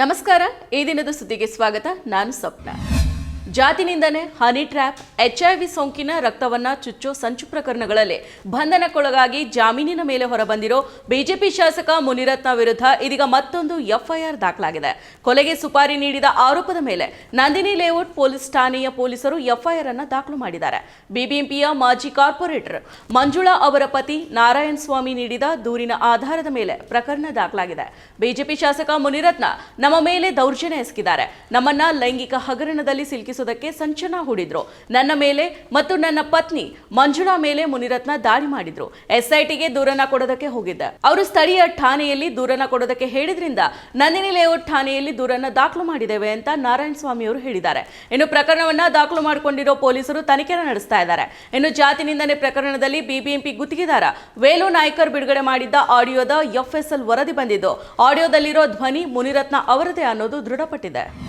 ನಮಸ್ಕಾರ ಈ ದಿನದ ಸುದ್ದಿಗೆ ಸ್ವಾಗತ. ನಾನು ಸ್ವಪ್ನ. ಜಾತಿನಿಂದನೇ ಹನಿ ಟ್ರ್ಯಾಪ್ ಎಚ್ಐವಿ ಸೋಂಕಿನ ರಕ್ತವನ್ನ ಚುಚ್ಚೋ ಸಂಚು ಪ್ರಕರಣಗಳಲ್ಲಿ ಬಂಧನಕ್ಕೊಳಗಾಗಿ ಜಾಮೀನಿನ ಮೇಲೆ ಹೊರಬಂದಿರೋ ಬಿಜೆಪಿ ಶಾಸಕ ಮುನಿರತ್ನ ವಿರುದ್ಧ ಇದೀಗ ಮತ್ತೊಂದು ಎಫ್ಐಆರ್ ದಾಖಲಾಗಿದೆ. ಕೊಲೆಗೆ ಸುಪಾರಿ ನೀಡಿದ ಆರೋಪದ ಮೇಲೆ ನಂದಿನಿ ಲೇಔಟ್ ಪೊಲೀಸ್ ಠಾಣೆಯ ಪೊಲೀಸರು ಎಫ್ಐಆರ್ ಅನ್ನು ದಾಖಲು ಮಾಡಿದ್ದಾರೆ. ಬಿಬಿಎಂಪಿಯ ಮಾಜಿ ಕಾರ್ಪೊರೇಟರ್ ಮಂಜುಳಾ ಅವರ ಪತಿ ನಾರಾಯಣ ಸ್ವಾಮಿ ನೀಡಿದ ದೂರಿನ ಆಧಾರದ ಮೇಲೆ ಪ್ರಕರಣ ದಾಖಲಾಗಿದೆ. ಬಿಜೆಪಿ ಶಾಸಕ ಮುನಿರತ್ನ ನಮ್ಮ ಮೇಲೆ ದೌರ್ಜನ್ಯ ಎಸಗಿದ್ದಾರೆ. ನಮ್ಮನ್ನ ಲೈಂಗಿಕ ಹಗರಣದಲ್ಲಿ ಸಿಲುಕಿಸುವುದಕ್ಕೆ ಸಂಚನ ಹೂಡಿದ್ರು. ನನ್ನ ಮೇಲೆ ಮತ್ತು ನನ್ನ ಪತ್ನಿ ಮಂಜುಳಾ ಮೇಲೆ ಮುನಿರತ್ನ ದಾಳಿ ಮಾಡಿದ್ರು. ಎಸ್ಐಟಿಗೆ ದೂರನ ಕೊಡೋದಕ್ಕೆ ಹೋಗಿದ್ದೆ. ಅವರು ಸ್ಥಳೀಯ ಠಾಣೆಯಲ್ಲಿ ದೂರನ ಕೊಡೋದಕ್ಕೆ ಹೇಳಿದ್ರಿಂದ ನಂದಿನಿ ಲೇಔಟ್ ಠಾಣೆಯಲ್ಲಿ ದೂರನ್ನ ದಾಖಲು ಮಾಡಿದ್ದೇವೆ ಅಂತ ನಾರಾಯಣ ಸ್ವಾಮಿ ಅವರು ಹೇಳಿದ್ದಾರೆ. ಇನ್ನು ಪ್ರಕರಣವನ್ನ ದಾಖಲು ಮಾಡಿಕೊಂಡಿರೋ ಪೊಲೀಸರು ತನಿಖೆ ನಡೆಸ್ತಾ ಇದ್ದಾರೆ. ಇನ್ನು ಜಾತಿ ನಿಂದನೆ ಪ್ರಕರಣದಲ್ಲಿ ಬಿಬಿಎಂಪಿ ಗುತ್ತಿಗೆದಾರ ವೇಲು ನಾಯ್ಕರ್ ಬಿಡುಗಡೆ ಮಾಡಿದ್ದ ಆಡಿಯೋದ ಎಫ್ಎಸ್ಎಲ್ ವರದಿ ಬಂದಿದ್ದು. ಆಡಿಯೋದಲ್ಲಿರೋ ಧ್ವನಿ ಮುನಿರತ್ನ ಅವರದೇ ಅನ್ನೋದು ದೃಢಪಟ್ಟಿದೆ.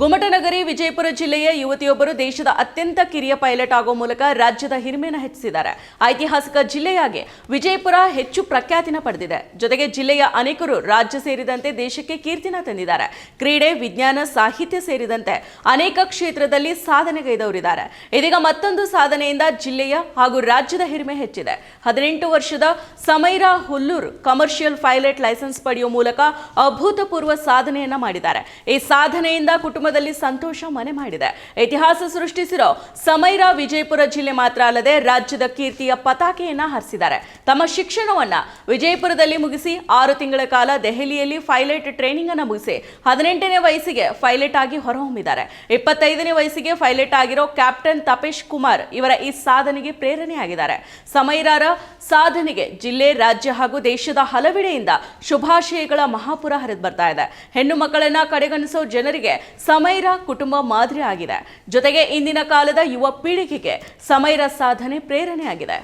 ಗುಮಟನಗರಿ ವಿಜಯಪುರ ಜಿಲ್ಲೆಯ ಯುವತಿಯೊಬ್ಬರು ದೇಶದ ಅತ್ಯಂತ ಕಿರಿಯ ಪೈಲಟ್ ಆಗೋ ಮೂಲಕ ರಾಜ್ಯದ ಹಿರಿಮೆಯನ್ನು ಹೆಚ್ಚಿಸಿದ್ದಾರೆ. ಐತಿಹಾಸಿಕ ಜಿಲ್ಲೆಯಾಗಿ ವಿಜಯಪುರ ಹೆಚ್ಚು ಪ್ರಖ್ಯಾತಿನ ಪಡೆದಿದೆ. ಜೊತೆಗೆ ಜಿಲ್ಲೆಯ ಅನೇಕರು ರಾಜ್ಯ ಸೇರಿದಂತೆ ದೇಶಕ್ಕೆ ಕೀರ್ತಿನ ತಂದಿದ್ದಾರೆ. ಕ್ರೀಡೆ, ವಿಜ್ಞಾನ, ಸಾಹಿತ್ಯ ಸೇರಿದಂತೆ ಅನೇಕ ಕ್ಷೇತ್ರದಲ್ಲಿ ಸಾಧನೆಗೈದವರಿದ್ದಾರೆ ಇದೀಗ ಮತ್ತೊಂದು ಸಾಧನೆಯಿಂದ ಜಿಲ್ಲೆಯ ಹಾಗೂ ರಾಜ್ಯದ ಹಿರಿಮೆ ಹೆಚ್ಚಿದೆ. ಹದಿನೆಂಟು ವರ್ಷದ Samaira Hullur commercial pilot license ಪಡೆಯುವ ಮೂಲಕ ಅಭೂತಪೂರ್ವ ಸಾಧನೆಯನ್ನ ಮಾಡಿದ್ದಾರೆ. ಈ ಸಾಧನೆಯಿಂದ ಕುಟುಂಬದಲ್ಲಿ ಸಂತೋಷ ಮನೆ ಮಾಡಿದೆ. ಇತಿಹಾಸ ಸೃಷ್ಟಿಸಿರೋ ಸಮೈರ ವಿಜಯಪುರ ಜಿಲ್ಲೆ ಮಾತ್ರ ಅಲ್ಲದೆ ರಾಜ್ಯದ ಕೀರ್ತಿಯ ಪತಾಕೆಯನ್ನ ಹರಿಸಿದ್ದಾರೆ. ತಮ್ಮ ಶಿಕ್ಷಣವನ್ನ ವಿಜಯಪುರದಲ್ಲಿ ಮುಗಿಸಿ ಆರು ತಿಂಗಳ ಕಾಲ ದೆಹಲಿಯಲ್ಲಿ ಪೈಲಟ್ ಟ್ರೈನಿಂಗ್ ಅನ್ನು ಮುಗಿಸಿ ಹದಿನೆಂಟನೇ ವಯಸ್ಸಿಗೆ ಪೈಲಟ್ ಆಗಿ ಹೊರಹೊಮ್ಮಿದ್ದಾರೆ. ಇಪ್ಪತ್ತೈದನೇ ವಯಸ್ಸಿಗೆ ಪೈಲಟ್ ಆಗಿರೋ ಕ್ಯಾಪ್ಟನ್ ತಪೇಶ್ ಕುಮಾರ್ ಇವರ ಈ ಸಾಧನೆಗೆ ಪ್ರೇರಣೆಯಾಗಿದ್ದಾರೆ. ಸಮೈರಾರ ಸಾಧನೆಗೆ ಜಿಲ್ಲೆ, ರಾಜ್ಯ ಹಾಗೂ ದೇಶದ ಹಲವೆಡೆಯಿಂದ ಶುಭಾಶಯಗಳ ಮಹಾಪುರ ಹರಿದು ಬರ್ತಾ ಇದೆ. ಹೆಣ್ಣು ಮಕ್ಕಳನ್ನ ಕಡೆಗಣಿಸೋ ಜನರಿಗೆ ಸಮೈರ ಕುಟುಂಬ ಮಾದರಿ ಆಗಿದೆ. ಜೊತೆಗೆ ಇಂದಿನ ಕಾಲದ ಯುವ ಪೀಳಿಗೆಗೆ ಸಮೈರ ಸಾಧನೆ ಪ್ರೇರಣೆಯಾಗಿದೆ.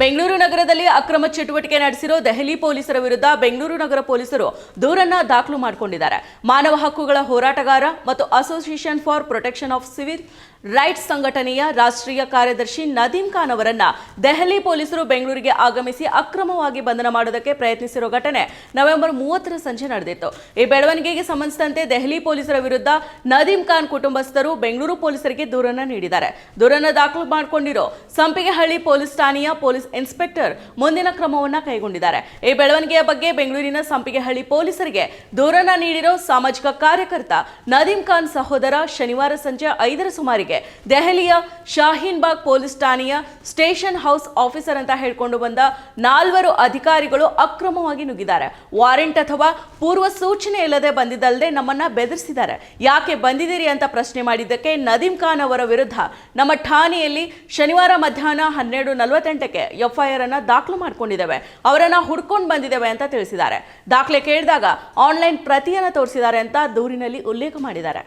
ಬೆಂಗಳೂರು ನಗರದಲ್ಲಿ ಅಕ್ರಮ ಚಟುವಟಿಕೆ ನಡೆಸಿರೋ ದೆಹಲಿ ಪೊಲೀಸರ ವಿರುದ್ಧ ಬೆಂಗಳೂರು ನಗರ ಪೊಲೀಸರು ದೂರನ್ನ ದಾಖಲು ಮಾಡಿಕೊಂಡಿದ್ದಾರೆ. ಮಾನವ ಹಕ್ಕುಗಳ ಹೋರಾಟಗಾರ ಮತ್ತು association for protection of civil rights ಸಂಘಟನೆಯ ರಾಷ್ಟ್ರೀಯ ಕಾರ್ಯದರ್ಶಿ ನದೀಂ ಖಾನ್ ಅವರನ್ನ ದೆಹಲಿ ಪೊಲೀಸರು ಬೆಂಗಳೂರಿಗೆ ಆಗಮಿಸಿ ಅಕ್ರಮವಾಗಿ ಬಂಧನ ಮಾಡೋದಕ್ಕೆ ಪ್ರಯತ್ನಿಸಿರುವ ಘಟನೆ ನವೆಂಬರ್ ಮೂವತ್ತರ ಸಂಜೆ ನಡೆದಿತ್ತು. ಈ ಬೆಳವಣಿಗೆಗೆ ಸಂಬಂಧಿಸಿದಂತೆ ದೆಹಲಿ ಪೊಲೀಸರ ವಿರುದ್ಧ ನದೀಂ ಖಾನ್ ಕುಟುಂಬಸ್ಥರು ಬೆಂಗಳೂರು ಪೊಲೀಸರಿಗೆ ದೂರನ್ನ ನೀಡಿದ್ದಾರೆ. ದೂರನ್ನು ದಾಖಲು ಮಾಡಿಕೊಂಡಿರೋ ಸಂಪಿಗೆಹಳ್ಳಿ ಪೊಲೀಸ್ ಠಾಣೆಯ ಪೊಲೀಸ್ ಇನ್ಸ್ಪೆಕ್ಟರ್ ಮುಂದಿನ ಕ್ರಮವನ್ನು ಕೈಗೊಂಡಿದ್ದಾರೆ. ಈ ಬೆಳವಣಿಗೆಯ ಬಗ್ಗೆ ಬೆಂಗಳೂರಿನ ಸಂಪಿಗೆಹಳ್ಳಿ ಪೊಲೀಸರಿಗೆ ದೂರನ್ನ ನೀಡಿರೋ ಸಾಮಾಜಿಕ ಕಾರ್ಯಕರ್ತ ನದೀಂ ಖಾನ್ ಸಹೋದರ ಶನಿವಾರ ಸಂಜೆ ಐದರ ಸುಮಾರಿಗೆ ದೆಹಲಿಯ ಶಾಹೀನ್ ಬಾಗ್ ಪೊಲೀಸ್ ಠಾಣೆಯ ಸ್ಟೇಷನ್ ಹೌಸ್ ಆಫೀಸರ್ ಅಂತ ಹೇಳ್ಕೊಂಡು ಬಂದ ನಾಲ್ವರು ಅಧಿಕಾರಿಗಳು ಅಕ್ರಮವಾಗಿ ನುಗ್ಗಿದ್ದಾರೆ. ವಾರೆಂಟ್ ಅಥವಾ ಪೂರ್ವ ಸೂಚನೆ ಇಲ್ಲದೆ ಬಂದಿದ್ದಲ್ಲದೆ ನಮ್ಮನ್ನ ಬೆದರಿಸಿದ್ದಾರೆ. ಯಾಕೆ ಬಂದಿದ್ದೀರಿ ಅಂತ ಪ್ರಶ್ನೆ ಮಾಡಿದ್ದಕ್ಕೆ ನದೀಮ್ ಖಾನ್ ಅವರ ವಿರುದ್ಧ ನಮ್ಮ ಠಾಣೆಯಲ್ಲಿ ಶನಿವಾರ ಮಧ್ಯಾಹ್ನ ಹನ್ನೆರಡು ನಲವತ್ತೆಂಟಕ್ಕೆ ಎಫ್ಐಆರ್ ಅನ್ನ ದಾಖಲು ಮಾಡ್ಕೊಂಡಿದ್ದೇವೆ. ಅವರನ್ನ ಹುಡ್ಕೊಂಡು ಬಂದಿದ್ದೇವೆ ಅಂತ ತಿಳಿಸಿದ್ದಾರೆ. ದಾಖಲೆ ಕೇಳಿದಾಗ ಆನ್ಲೈನ್ ಪ್ರತಿಯನ್ನು ತೋರಿಸಿದ್ದಾರೆ ಅಂತ ದೂರಿನಲ್ಲಿ ಉಲ್ಲೇಖ ಮಾಡಿದ್ದಾರೆ.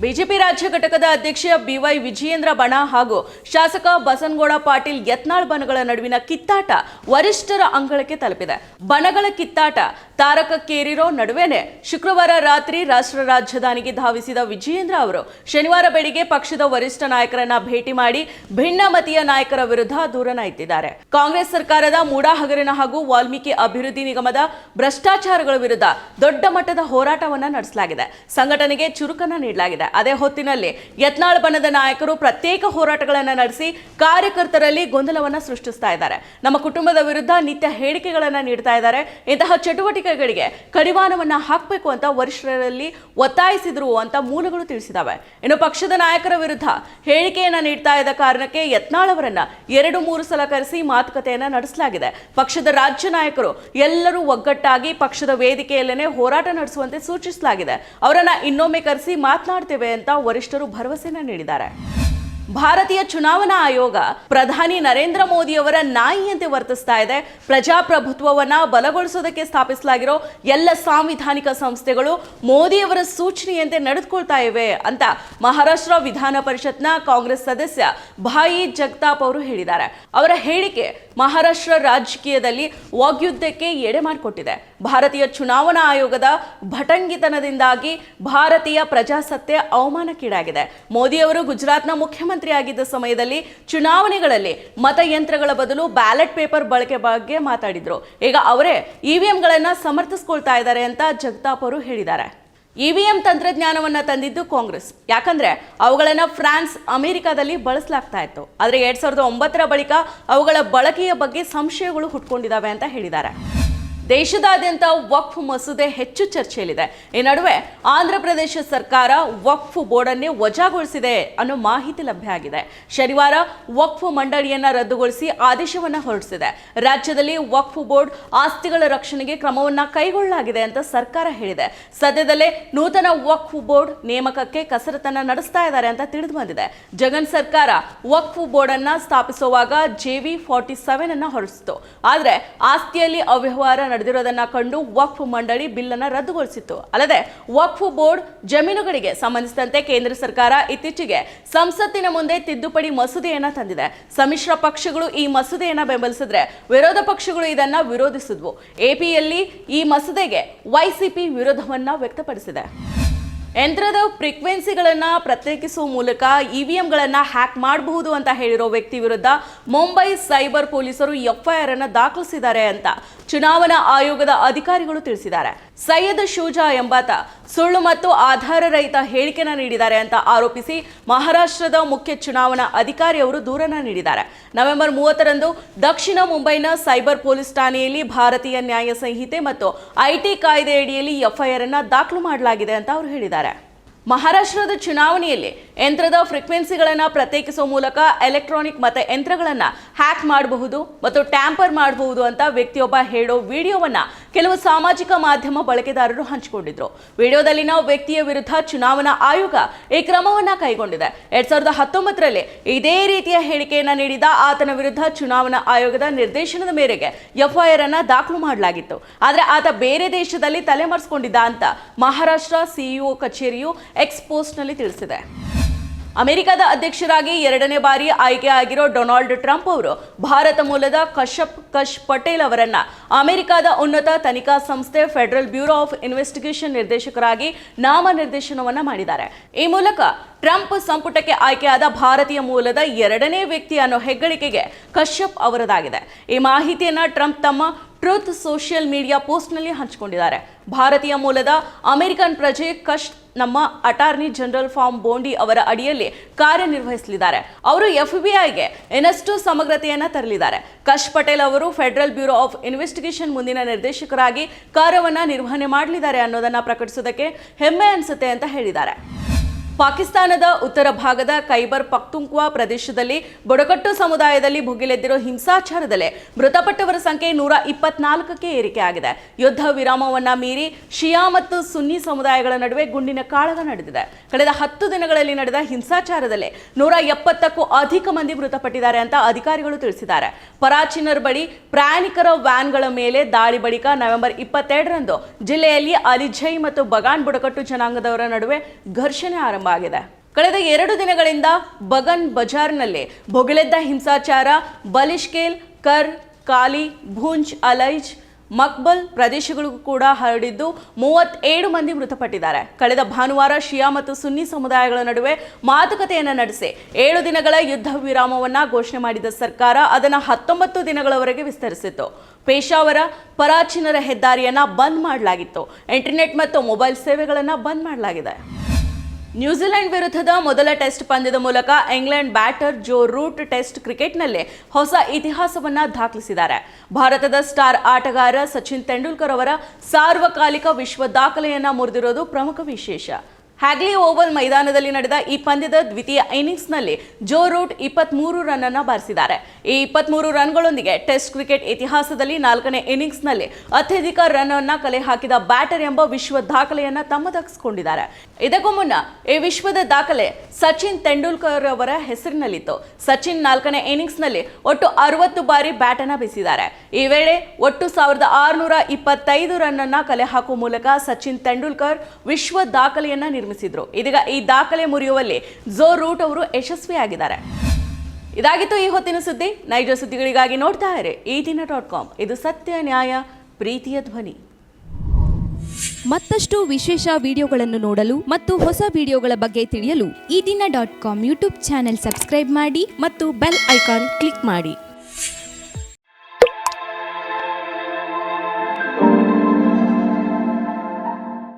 ಬಿಜೆಪಿ ರಾಜ್ಯ ಘಟಕದ ಅಧ್ಯಕ್ಷ ಬಿವೈ ವಿಜಯೇಂದ್ರ ಬಣ ಹಾಗೂ ಶಾಸಕ ಬಸನಗೌಡ ಪಾಟೀಲ್ ಯತ್ನಾಳ್ ಬಣಗಳ ನಡುವಿನ ಕಿತ್ತಾಟ ವರಿಷ್ಠರ ಅಂಗಳಕ್ಕೆ ತಲುಪಿದೆ. ಬಣಗಳ ಕಿತ್ತಾಟ ತಾರಕಕ್ಕೇರಿರೋ ನಡುವೆನೆ ಶುಕ್ರವಾರ ರಾತ್ರಿ ರಾಷ್ಟ್ರ ರಾಜಧಾನಿಗೆ ಧಾವಿಸಿದ ವಿಜಯೇಂದ್ರ ಅವರು ಶನಿವಾರ ಬೆಳಿಗ್ಗೆ ಪಕ್ಷದ ವರಿಷ್ಠ ನಾಯಕರನ್ನ ಭೇಟಿ ಮಾಡಿ ಭಿನ್ನಮತೀಯ ನಾಯಕರ ವಿರುದ್ಧ ದೂರನ ಇಟ್ಟಿದ್ದಾರೆ ಕಾಂಗ್ರೆಸ್ ಸರ್ಕಾರದ ಮೂಡಾ ಹಗರಣ ಹಾಗೂ ವಾಲ್ಮೀಕಿ ಅಭಿವೃದ್ಧಿ ನಿಗಮದ ಭ್ರಷ್ಟಾಚಾರಗಳ ವಿರುದ್ಧ ದೊಡ್ಡ ಮಟ್ಟದ ಹೋರಾಟವನ್ನ ನಡೆಸಲಾಗಿದೆ. ಸಂಘಟನೆಗೆ ಚುರುಕನ್ನ ನೀಡಲಾಗಿದೆ. ಅದೇ ಹೊತ್ತಿನಲ್ಲಿ ಯತ್ನಾಳ್ ಬಣದ ನಾಯಕರು ಪ್ರತ್ಯೇಕ ಹೋರಾಟಗಳನ್ನು ನಡೆಸಿ ಕಾರ್ಯಕರ್ತರಲ್ಲಿ ಗೊಂದಲವನ್ನ ಸೃಷ್ಟಿಸ್ತಾ ಇದ್ದಾರೆ. ನಮ್ಮ ಕುಟುಂಬದ ವಿರುದ್ಧ ನಿತ್ಯ ಹೇಳಿಕೆಗಳನ್ನ ನೀಡ್ತಾ ಇದ್ದಾರೆ. ಇಂತಹ ಚಟುವಟಿಕೆಗಳಿಗೆ ಕಡಿವಾಣವನ್ನ ಹಾಕಬೇಕು ಅಂತ ವರಿಷ್ಠರಲ್ಲಿ ಒತ್ತಾಯಿಸಿದ್ರು ಅಂತ ಮೂಲಗಳು ತಿಳಿಸಿದಾವೆ. ಇನ್ನು ಪಕ್ಷದ ನಾಯಕರ ವಿರುದ್ಧ ಹೇಳಿಕೆಯನ್ನ ನೀಡ್ತಾ ಇದ್ದ ಕಾರಣಕ್ಕೆ ಯತ್ನಾಳ್ ಅವರನ್ನ ಎರಡು ಮೂರು ಸಲ ಕರೆಸಿ ಮಾತುಕತೆಯನ್ನ ನಡೆಸಲಾಗಿದೆ. ಪಕ್ಷದ ರಾಜ್ಯ ನಾಯಕರು ಎಲ್ಲರೂ ಒಗ್ಗಟ್ಟಾಗಿ ಪಕ್ಷದ ವೇದಿಕೆಯಲ್ಲೇನೆ ಹೋರಾಟ ನಡೆಸುವಂತೆ ಸೂಚಿಸಲಾಗಿದೆ. ಅವರನ್ನ ಇನ್ನೊಮ್ಮೆ ಕರೆಸಿ ಮಾತನಾಡ್ತೇವೆ ಅಂತ ವರಿಷ್ಠರು ಭರವಸೆನ ನೀಡಿದ್ದಾರೆ. ಭಾರತೀಯ ಚುನಾವಣಾ ಆಯೋಗ ಪ್ರಧಾನಿ ನರೇಂದ್ರ ಮೋದಿಯವರ ನಾಯಿಯಂತೆ ವರ್ತಿಸ್ತಾ ಇದೆ. ಪ್ರಜಾಪ್ರಭುತ್ವವನ್ನ ಬಲಗೊಳಿಸೋದಕ್ಕೆ ಸ್ಥಾಪಿಸಲಾಗಿರೋ ಎಲ್ಲ ಸಾಂವಿಧಾನಿಕ ಸಂಸ್ಥೆಗಳು ಮೋದಿಯವರ ಸೂಚನೆಯಂತೆ ನಡೆದುಕೊಳ್ತಾ ಇವೆ ಅಂತ ಮಹಾರಾಷ್ಟ್ರ ವಿಧಾನ ಪರಿಷತ್ನ ಕಾಂಗ್ರೆಸ್ ಸದಸ್ಯ ಭಾಯಿ ಜಗತಾಪ್ ಅವರು ಹೇಳಿದ್ದಾರೆ. ಅವರ ಹೇಳಿಕೆ ಮಹಾರಾಷ್ಟ್ರ ರಾಜಕೀಯದಲ್ಲಿ ವಾಗ್ಯುದ್ಧಕ್ಕೆ ಎಡೆ ಮಾಡಿಕೊಟ್ಟಿದೆ. ಭಾರತೀಯ ಚುನಾವಣಾ ಆಯೋಗದ ಭಟಂಗಿತನದಿಂದಾಗಿ ಭಾರತೀಯ ಪ್ರಜಾಸತ್ತೆ ಅವಮಾನಕ್ಕೀಡಾಗಿದೆ. ಮೋದಿಯವರು ಗುಜರಾತ್ನ ಮುಖ್ಯಮಂತ್ರಿ ಆಗಿದ್ದ ಸಮಯದಲ್ಲಿ ಚುನಾವಣೆಗಳಲ್ಲಿ ಮತಯಂತ್ರಗಳ ಬದಲು ಬ್ಯಾಲೆಟ್ ಪೇಪರ್ ಬಳಕೆ ಬಗ್ಗೆ ಮಾತಾಡಿದ್ರು. ಈಗ ಅವರೇ ಇವಿಎಂಗಳನ್ನ ಸಮರ್ಥಿಸ್ಕೊಳ್ತಾ ಇದ್ದಾರೆ ಅಂತ ಜಗತಾಪ್ ಅವರು ಹೇಳಿದ್ದಾರೆ. ಇವಿಎಂ ತಂತ್ರಜ್ಞಾನವನ್ನ ತಂದಿದ್ದು ಕಾಂಗ್ರೆಸ್. ಯಾಕಂದ್ರೆ ಅವುಗಳನ್ನ ಫ್ರಾನ್ಸ್, ಅಮೆರಿಕಾದಲ್ಲಿ ಬಳಸಲಾಗ್ತಾ ಇತ್ತು. ಆದ್ರೆ ಎರಡ್ ಸಾವಿರದ ಒಂಬತ್ತರ ಬಳಿಕ ಅವುಗಳ ಬಳಕೆಯ ಬಗ್ಗೆ ಸಂಶಯಗಳು ಹುಟ್ಕೊಂಡಿದ್ದಾವೆ ಅಂತ ಹೇಳಿದ್ದಾರೆ. ದೇಶದಾದ್ಯಂತ ವಕ್ಫ್ ಮಸೂದೆ ಹೆಚ್ಚು ಚರ್ಚೆಯಲ್ಲಿದೆ. ಈ ನಡುವೆ ಆಂಧ್ರ ಪ್ರದೇಶ ಸರ್ಕಾರ ವಕ್ಫ್ ಬೋರ್ಡನ್ನೇ ವಜಾಗೊಳಿಸಿದೆ ಅನ್ನೋ ಮಾಹಿತಿ ಲಭ್ಯ ಆಗಿದೆ. ಶನಿವಾರ ವಕ್ಫ್ ಮಂಡಳಿಯನ್ನ ರದ್ದುಗೊಳಿಸಿ ಆದೇಶವನ್ನ ಹೊರಡಿಸಿದೆ. ರಾಜ್ಯದಲ್ಲಿ ವಕ್ಫ್ ಬೋರ್ಡ್ ಆಸ್ತಿಗಳ ರಕ್ಷಣೆಗೆ ಕ್ರಮವನ್ನ ಕೈಗೊಳ್ಳಲಾಗಿದೆ ಅಂತ ಸರ್ಕಾರ ಹೇಳಿದೆ. ಸದ್ಯದಲ್ಲೇ ನೂತನ ವಕ್ಫ್ ಬೋರ್ಡ್ ನೇಮಕಕ್ಕೆ ಕಸರತ್ತನ್ನ ನಡೆಸ್ತಾ ಇದ್ದಾರೆ ಅಂತ ತಿಳಿದು ಬಂದಿದೆ. ಜಗನ್ ಸರ್ಕಾರ ವಕ್ಫ್ ಬೋರ್ಡ್ ಅನ್ನ ಸ್ಥಾಪಿಸುವಾಗ ಜೆವಿ ಫಾರ್ಟಿ ಸೆವೆನ್ ಅನ್ನ ಹೊರಡಿಸಿತು ಆದ್ರೆ ಆಸ್ತಿಯಲ್ಲಿ ಅವ್ಯವಹಾರ ನಡೆದಿರೋದನ್ನ ಕಂಡು ವಕ್ಫ್ ಮಂಡಳಿ ಬಿಲ್ ಅನ್ನ ರದ್ದುಗೊಳಿಸಿತ್ತು. ಅಲ್ಲದೆ ವಕ್ಫ್ ಬೋರ್ಡ್ ಜಮೀನುಗಳಿಗೆ ಸಂಬಂಧಿಸಿದಂತೆ ಕೇಂದ್ರ ಸರ್ಕಾರ ಇತ್ತೀಚೆಗೆ ಸಂಸತ್ತಿನ ಮುಂದೆ ತಿದ್ದುಪಡಿ ಮಸೂದೆಯನ್ನ ತಂದಿದೆ. ಸಮ್ಮಿಶ್ರ ಪಕ್ಷಗಳು ಈ ಮಸೂದೆಯನ್ನ ಬೆಂಬಲಿಸಿದ್ರೆ ವಿರೋಧ ಪಕ್ಷಗಳು ಇದನ್ನ ವಿರೋಧಿಸಿದ್ವು. ಎಪಿಯಲ್ಲಿ ಈ ಮಸೂದೆಗೆ ವೈಸಿಪಿ ವಿರೋಧವನ್ನ ವ್ಯಕ್ತಪಡಿಸಿದೆ. ಯಂತ್ರದ ಫ್ರೀಕ್ವೆನ್ಸಿಗಳನ್ನ ಪ್ರತ್ಯೇಕಿಸುವ ಮೂಲಕ ಇವಿಎಂಗಳನ್ನ ಹ್ಯಾಕ್ ಮಾಡಬಹುದು ಅಂತ ಹೇಳಿರೋ ವ್ಯಕ್ತಿ ವಿರುದ್ಧ ಮುಂಬೈ ಸೈಬರ್ ಪೊಲೀಸರು ಎಫ್ಐಆರ್ ಅನ್ನು ದಾಖಲಿಸಿದ್ದಾರೆ ಅಂತ ಚುನಾವಣಾ ಆಯೋಗದ ಅಧಿಕಾರಿಗಳು ತಿಳಿಸಿದ್ದಾರೆ. ಸೈಯದ್ ಶೂಜಾ ಎಂಬಾತ ಸುಳ್ಳು ಮತ್ತು ಆಧಾರರಹಿತ ಹೇಳಿಕೆನ ನೀಡಿದ್ದಾರೆ ಅಂತ ಆರೋಪಿಸಿ ಮಹಾರಾಷ್ಟ್ರದ ಮುಖ್ಯ ಚುನಾವಣಾ ಅಧಿಕಾರಿಯವರು ದೂರನ್ನ ನೀಡಿದ್ದಾರೆ. ನವೆಂಬರ್ ಮೂವತ್ತರಂದು ದಕ್ಷಿಣ ಮುಂಬೈನ ಸೈಬರ್ ಪೊಲೀಸ್ ಠಾಣೆಯಲ್ಲಿ ಭಾರತೀಯ ನ್ಯಾಯ ಸಂಹಿತೆ ಮತ್ತು ಐಟಿ ಕಾಯ್ದೆಯಡಿಯಲ್ಲಿ ಎಫ್ಐಆರ್ ಅನ್ನು ದಾಖಲು ಮಾಡಲಾಗಿದೆ ಅಂತ ಅವರು ಹೇಳಿದ್ದಾರೆ. ಮಹಾರಾಷ್ಟ್ರದ ಚುನಾವಣೆಯಲ್ಲಿ ಯಂತ್ರದ ಫ್ರೀಕ್ವೆನ್ಸಿಗಳನ್ನು ಪ್ರತ್ಯೇಕಿಸುವ ಮೂಲಕ ಎಲೆಕ್ಟ್ರಾನಿಕ್ ಮತ ಯಂತ್ರಗಳನ್ನು ಹ್ಯಾಕ್ ಮಾಡಬಹುದು ಮತ್ತು ಟ್ಯಾಂಪರ್ ಮಾಡಬಹುದು ಅಂತ ವ್ಯಕ್ತಿಯೊಬ್ಬ ಹೇಳೋ ವಿಡಿಯೋವನ್ನ ಕೆಲವು ಸಾಮಾಜಿಕ ಮಾಧ್ಯಮ ಬಳಕೆದಾರರು ಹಂಚಿಕೊಂಡಿದ್ರು. ವಿಡಿಯೋದಲ್ಲಿನ ವ್ಯಕ್ತಿಯ ವಿರುದ್ಧ ಚುನಾವಣಾ ಆಯೋಗ ಈ ಕ್ರಮವನ್ನ ಕೈಗೊಂಡಿದೆ. ಎರಡ್ ಸಾವಿರದ ಹತ್ತೊಂಬತ್ತರಲ್ಲಿ ಇದೇ ರೀತಿಯ ಹೇಳಿಕೆಯನ್ನ ನೀಡಿದ ಆತನ ವಿರುದ್ಧ ಚುನಾವಣಾ ಆಯೋಗದ ನಿರ್ದೇಶನದ ಮೇರೆಗೆ ಎಫ್ಐಆರ್ ಅನ್ನು ದಾಖಲು ಮಾಡಲಾಗಿತ್ತು. ಆದರೆ ಆತ ಬೇರೆ ದೇಶದಲ್ಲಿ ತಲೆಮರೆಸಿಕೊಂಡಿದ್ದ ಅಂತ ಮಹಾರಾಷ್ಟ್ರ ಸಿಇಒ ಕಚೇರಿಯು ಎಕ್ಸ್ ಪೋಸ್ಟ್ನಲ್ಲಿ ತಿಳಿಸಿದೆ. ಅಮೆರಿಕದ ಅಧ್ಯಕ್ಷರಾಗಿ ಎರಡನೇ ಬಾರಿ ಆಯ್ಕೆ ಆಗಿರೋ ಡೊನಾಲ್ಡ್ ಟ್ರಂಪ್ ಅವರು ಭಾರತ ಮೂಲದ ಕಶ್ಯಪ್, ಕಶ್ ಪಟೇಲ್ ಅವರನ್ನ ಅಮೆರಿಕದ ಉನ್ನತ ತನಿಖಾ ಸಂಸ್ಥೆ ಫೆಡರಲ್ ಬ್ಯೂರೋ ಆಫ್ ಇನ್ವೆಸ್ಟಿಗೇಷನ್ ನಿರ್ದೇಶಕರಾಗಿ ನಾಮನಿರ್ದೇಶನವನ್ನ ಮಾಡಿದ್ದಾರೆ. ಈ ಮೂಲಕ ಟ್ರಂಪ್ ಸಂಪುಟಕ್ಕೆ ಆಯ್ಕೆಯಾದ ಭಾರತೀಯ ಮೂಲದ ಎರಡನೇ ವ್ಯಕ್ತಿ ಅನ್ನೋ ಹೆಗ್ಗಳಿಕೆಗೆ ಕಶ್ಯಪ್ ಅವರದಾಗಿದೆ. ಈ ಮಾಹಿತಿಯನ್ನ ಟ್ರಂಪ್ ತಮ್ಮ ಟ್ರೂತ್ ಸೋಷಿಯಲ್ ಮೀಡಿಯಾ ಪೋಸ್ಟ್ನಲ್ಲಿ ಹಂಚಿಕೊಂಡಿದ್ದಾರೆ. ಭಾರತೀಯ ಮೂಲದ ಅಮೆರಿಕನ್ ಪ್ರಜೆ ಕಶ್ ನಮ್ಮ ಅಟಾರ್ನಿ ಜನರಲ್ ಫಾರ್ಮ್ ಬೋಂಡಿ ಅವರ ಅಡಿಯಲ್ಲಿ ಕಾರ್ಯನಿರ್ವಹಿಸಲಿದ್ದಾರೆ. ಅವರು ಎಫ್ಬಿಐಗೆ ಇನ್ನಷ್ಟು ಸಮಗ್ರತೆಯನ್ನು ತರಲಿದ್ದಾರೆ. ಕಶ್ ಪಟೇಲ್ ಅವರು ಫೆಡರಲ್ ಬ್ಯೂರೋ ಆಫ್ ಇನ್ವೆಸ್ಟಿಗೇಷನ್ ಮುಂದಿನ ನಿರ್ದೇಶಕರಾಗಿ ಕಾರ್ಯವನ್ನು ನಿರ್ವಹಣೆ ಮಾಡಲಿದ್ದಾರೆ ಅನ್ನೋದನ್ನು ಪ್ರಕಟಿಸೋದಕ್ಕೆ ಹೆಮ್ಮೆ ಅನಿಸುತ್ತೆ ಅಂತ ಹೇಳಿದ್ದಾರೆ. ಪಾಕಿಸ್ತಾನದ ಉತ್ತರ ಭಾಗದ ಕೈಬರ್ ಪಕ್ತುಂಕ್ವಾ ಪ್ರದೇಶದಲ್ಲಿ ಬುಡಕಟ್ಟು ಸಮುದಾಯದಲ್ಲಿ ಭುಗಿಲೆದ್ದಿರೋ ಹಿಂಸಾಚಾರದಲ್ಲಿ ಮೃತಪಟ್ಟವರ ಸಂಖ್ಯೆ ನೂರ ಇಪ್ಪತ್ನಾಲ್ಕಕ್ಕೆ ಏರಿಕೆಯಾಗಿದೆ ಯುದ್ಧ ವಿರಾಮವನ್ನು ಮೀರಿ ಶಿಯಾ ಮತ್ತು ಸುನ್ನಿ ಸಮುದಾಯಗಳ ನಡುವೆ ಗುಂಡಿನ ಕಾಳಗ ನಡೆದಿದೆ. ಕಳೆದ ಹತ್ತು ದಿನಗಳಲ್ಲಿ ನಡೆದ ಹಿಂಸಾಚಾರದಲ್ಲಿ ನೂರ ಎಪ್ಪತ್ತಕ್ಕೂ ಅಧಿಕ ಮಂದಿ ಮೃತಪಟ್ಟಿದ್ದಾರೆ ಅಂತ ಅಧಿಕಾರಿಗಳು ತಿಳಿಸಿದ್ದಾರೆ. ಪರಾಚಿನರ್ ಬಳಿ ಪ್ರಯಾಣಿಕರ ವ್ಯಾನ್ಗಳ ಮೇಲೆ ದಾಳಿ ಬಳಿಕ ನವೆಂಬರ್ ಇಪ್ಪತ್ತೆರಡರಂದು ಜಿಲ್ಲೆಯಲ್ಲಿ ಅಲಿಝೈ ಮತ್ತು ಬಗಾನ್ ಬುಡಕಟ್ಟು ಜನಾಂಗದವರ ನಡುವೆ ಘರ್ಷಣೆ ಆರಂಭ ಆಗಿದೆ ಕಳೆದ ಎರಡು ದಿನಗಳಿಂದ ಬಗನ್ ಬಜಾರ್ನಲ್ಲಿ ಬೊಗಳೆದ್ದ ಹಿಂಸಾಚಾರ, ಬಲಿಷ್ಕೇಲ್, ಕರ್ ಕಾಲಿ ಭೂಂಜ್, ಅಲೈಜ್, ಮಕ್ಬಲ್ ಪ್ರದೇಶಗಳಿಗೂ ಕೂಡ ಹರಡಿದ್ದು ಮೂವತ್ತೇಳು ಮಂದಿ ಮೃತಪಟ್ಟಿದ್ದಾರೆ. ಕಳೆದ ಭಾನುವಾರ ಶಿಯಾ ಮತ್ತು ಸುನ್ನಿ ಸಮುದಾಯಗಳ ನಡುವೆ ಮಾತುಕತೆಯನ್ನು ನಡೆಸಿ ಏಳು ದಿನಗಳ ಯುದ್ಧ ವಿರಾಮವನ್ನ ಘೋಷಣೆ ಮಾಡಿದ ಸರ್ಕಾರ ಅದನ್ನು ಹತ್ತೊಂಬತ್ತು ದಿನಗಳವರೆಗೆ ವಿಸ್ತರಿಸಿತ್ತು. ಪೇಶಾವರ ಪರಾಚಿನರ ಹೆದ್ದಾರಿಯನ್ನ ಬಂದ್ ಮಾಡಲಾಗಿತ್ತು. ಇಂಟರ್ನೆಟ್ ಮತ್ತು ಮೊಬೈಲ್ ಸೇವೆಗಳನ್ನು ಬಂದ್ ಮಾಡಲಾಗಿದೆ. ನ್ಯೂಜಿಲೆಂಡ್ ವಿರುದ್ಧದ ಮೊದಲ ಟೆಸ್ಟ್ ಪಂದ್ಯದ ಮೂಲಕ England batter Joe Root test ಕ್ರಿಕೆಟ್ನಲ್ಲೇ ಹೊಸ ಇತಿಹಾಸವನ್ನ ದಾಖಲಿಸಿದ್ದಾರೆ. ಭಾರತದ ಸ್ಟಾರ್ ಆಟಗಾರ ಸಚಿನ್ ತೆಂಡೂಲ್ಕರ್ ಅವರ ಸಾರ್ವಕಾಲಿಕ ವಿಶ್ವ ದಾಖಲೆಯನ್ನ ಮುರಿದಿರೋದು ಪ್ರಮುಖ ವಿಶೇಷ. ಹ್ಯಾಗ್ಲಿ ಓವಲ್ ಮೈದಾನದಲ್ಲಿ ನಡೆದ ಈ ಪಂದ್ಯದ ದ್ವಿತೀಯ ಇನ್ನಿಂಗ್ಸ್ನಲ್ಲಿ ಜೋ ರೂಟ್ ಇಪ್ಪತ್ಮೂರು ರನ್ ಬಾರಿಸಿದ್ದಾರೆ. ಈ ಇಪ್ಪತ್ಮೂರು ರನ್ಗಳೊಂದಿಗೆ ಟೆಸ್ಟ್ ಕ್ರಿಕೆಟ್ ಇತಿಹಾಸದಲ್ಲಿ ನಾಲ್ಕನೇ ಇನ್ನಿಂಗ್ಸ್ನಲ್ಲಿ ಅತ್ಯಧಿಕ ರನ್ ಅನ್ನ ಕಲೆ ಹಾಕಿದ ಬ್ಯಾಟರ್ ಎಂಬ ವಿಶ್ವ ದಾಖಲೆಯನ್ನ ತಮ್ಮದಾಗಿಸಿಕೊಂಡಿದ್ದಾರೆ. ಇದಕ್ಕೂ ಮುನ್ನ ಈ ವಿಶ್ವದ ದಾಖಲೆ ಸಚಿನ್ ತೆಂಡೂಲ್ಕರ್ ಅವರ ಹೆಸರಿನಲ್ಲಿತ್ತು. ಸಚಿನ್ ನಾಲ್ಕನೇ ಇನ್ನಿಂಗ್ಸ್ನಲ್ಲಿ ಒಟ್ಟು ಅರವತ್ತು ಬಾರಿ ಬ್ಯಾಟ್ ಅನ್ನ ಬೀಸಿದ್ದಾರೆ. ಈ ವೇಳೆ ಒಟ್ಟು ಸಾವಿರದ ಆರುನೂರ ಇಪ್ಪತ್ತೈದು ರನ್ ಅನ್ನ ಕಲೆ ಹಾಕುವ ಮೂಲಕ ಸಚಿನ್ ತೆಂಡೂಲ್ಕರ್ ವಿಶ್ವ ದಾಖಲೆಯನ್ನ ನಿರ್ಮಿಸಿದ್ರು ಇದೀಗ ಈ ದಾಖಲೆ ಮುರಿಯುವಲ್ಲಿ ಝೋ ರೂಟ್ ಅವರು ಯಶಸ್ವಿಯಾಗಿದ್ದಾರೆ. ಇದಾಗಿತ್ತು ಈ ಹೊತ್ತಿನ ಸುದ್ದಿ. ನೈಜ ಸುದ್ದಿಗಳಿಗಾಗಿ ನೋಡ್ತಾ ಇರಿ. ಈ ದಿನ ಡಾಟ್ ಕಾಮ್. ಇದು ಸತ್ಯ ನ್ಯಾಯ, ಪ್ರೀತಿಯ ಧ್ವನಿ. ಮತ್ತಷ್ಟು ವಿಶೇಷ ವಿಡಿಯೋಗಳನ್ನು ನೋಡಲು ಮತ್ತು ಹೊಸ ವಿಡಿಯೋಗಳ ಬಗ್ಗೆ ತಿಳಿಯಲು ಈ ದಿನ dot com YouTube channel subscribe ಮಾಡಿ ಮತ್ತು ಬೆಲ್ ಐಕಾನ್ ಕ್ಲಿಕ್ ಮಾಡಿ.